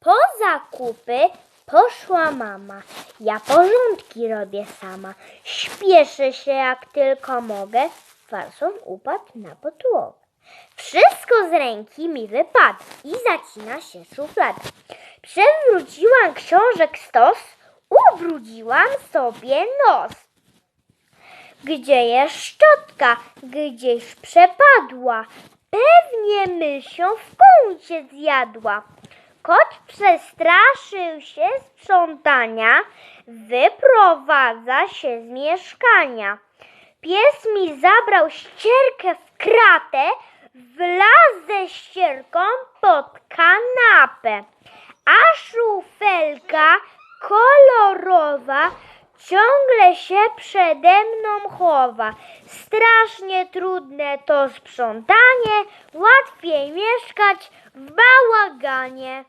Po zakupy poszła mama. Ja porządki robię sama. Śpieszę się jak tylko mogę. Farson upadł na podłogę. Wszystko z ręki mi wypadło i zacina się szuflada. Przewróciłam książek stos, ubrudziłam sobie nos. Gdzie jest szczotka? Gdzieś przepadła. Pewnie mysią w kącie zjadła. Kot przestraszył się sprzątania, wyprowadza się z mieszkania. Pies mi zabrał ścierkę w kratę, wlazł ze ścierką pod kanapę. A szufelka kolorowa ciągle się przede mną chowa. Strasznie trudne to sprzątanie, łatwiej mieszkać w bałaganie.